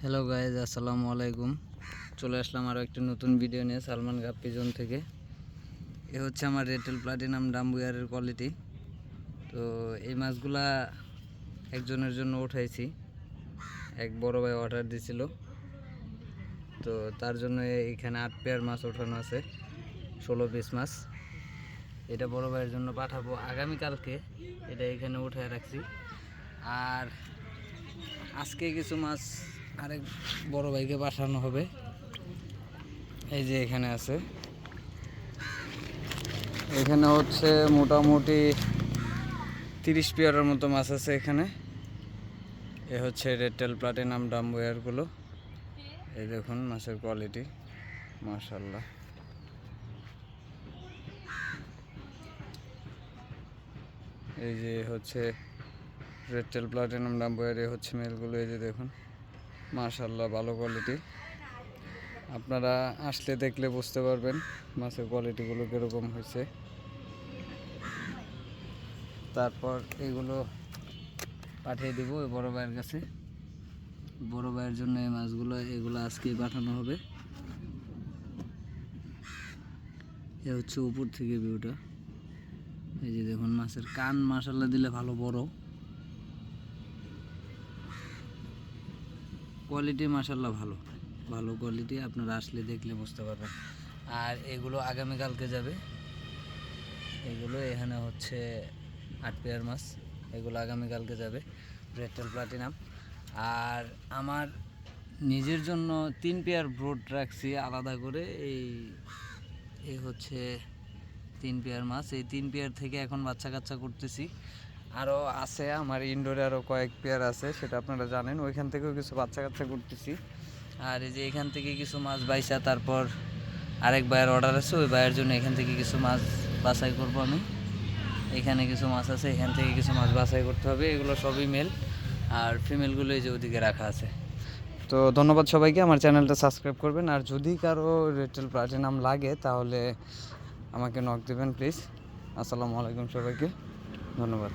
Hello guys আসসালামু আলাইকুম। চলে আসলাম আরও একটি নতুন ভিডিও নিয়ে, সালমান গাপ্পি জোন থেকে। এ হচ্ছে আমার রেটেল প্লাটিনাম ডাম্বুয়ারের কোয়ালিটি তো এই মাছগুলা একজনের জন্য উঠাইছি। এক বড় ভাই অর্ডার দিছিল। তো তার জন্য এখানে আট পেয়ার মাছ ওঠানো আছে। ষোলো পিস মাছ। এটা বড় ভাইয়ের জন্য পাঠাবো। আগামীকালকে এটা এখানে উঠায় রাখছি। আর আজকে কিছু মাছ আরেক বড় ভাইকে পাঠানো হবে। এই যে এখানে আছে। এখানে হচ্ছে মোটামুটি তিরিশ পেয়ারের মতো মাছ আছে এখানে। এ হচ্ছে রেটেল প্লাটিনাম ডাম্বুয়ারগুলো এই দেখুন মাছের কোয়ালিটি মাশাল্লাহ এই যে হচ্ছে রেটেল প্লাটিনাম ডাম্বুয়ার এ হচ্ছে মেলগুলো এই যে দেখুন। মাশাল্লাহ ভালো কোয়ালিটি আপনারা আসলে দেখলে বুঝতে পারবেন মাছের কোয়ালিটিগুলো কীরকম হয়েছে। তারপর এগুলো পাঠিয়ে দেবো ওই বড় ভাইয়ের কাছে। বড়ো ভাইয়ের জন্য এই মাছগুলো, এগুলো আজকেই পাঠানো হবে। এ হচ্ছে উপর থেকে ভিউটা। এই যে দেখুন, মাছের কান মাসাল্লা দিলে ভালো বড়। কোয়ালিটি মাসাল্লাহ ভালো। ভালো কোয়ালিটি আপনারা আসলে দেখলে বুঝতে পারবেন। আর এগুলো আগামীকালকে যাবে। এগুলো এখানে হচ্ছে আট পেয়ার মাছ। এগুলো আগামীকালকে যাবে রেটেল প্লাটিনাম আর আমার নিজের জন্য তিন পেয়ার ব্রোড রাখছি, আলাদা করে এই এই হচ্ছে তিন পেয়ার মাছ। এই তিন পেয়ার থেকে এখন বাচ্চা কাচ্চা করতেছি। আরও আছে, আমার ইনডোরে আরও কয়েক পেয়ার আছে, সেটা আপনারা জানেন। ওইখান থেকেও কিছু বাচ্চা কাচ্চা করতেছি আর এই যে এখান থেকে কিছু মাছ বাইসা তারপর আরেক ভাইয়ের অর্ডার আছে, ওই ভাইয়ের জন্য এখান থেকে কিছু মাছ বাছাই করব আমি। এখানে কিছু মাছ আছে, এখান থেকে কিছু মাছ বাছাই করতে হবে, এগুলো সবই মেল আর ফিমেলগুলো এই যে ওদিকে রাখা আছে। তো ধন্যবাদ সবাইকে, আমার চ্যানেলটা সাবস্ক্রাইব করবেন। আর যদি কারও রেটেল প্লাটিনাম লাগে, তাহলে আমাকে নক দেবেন প্লিজ আসসালামু আলাইকুম সবাইকে, ধন্যবাদ।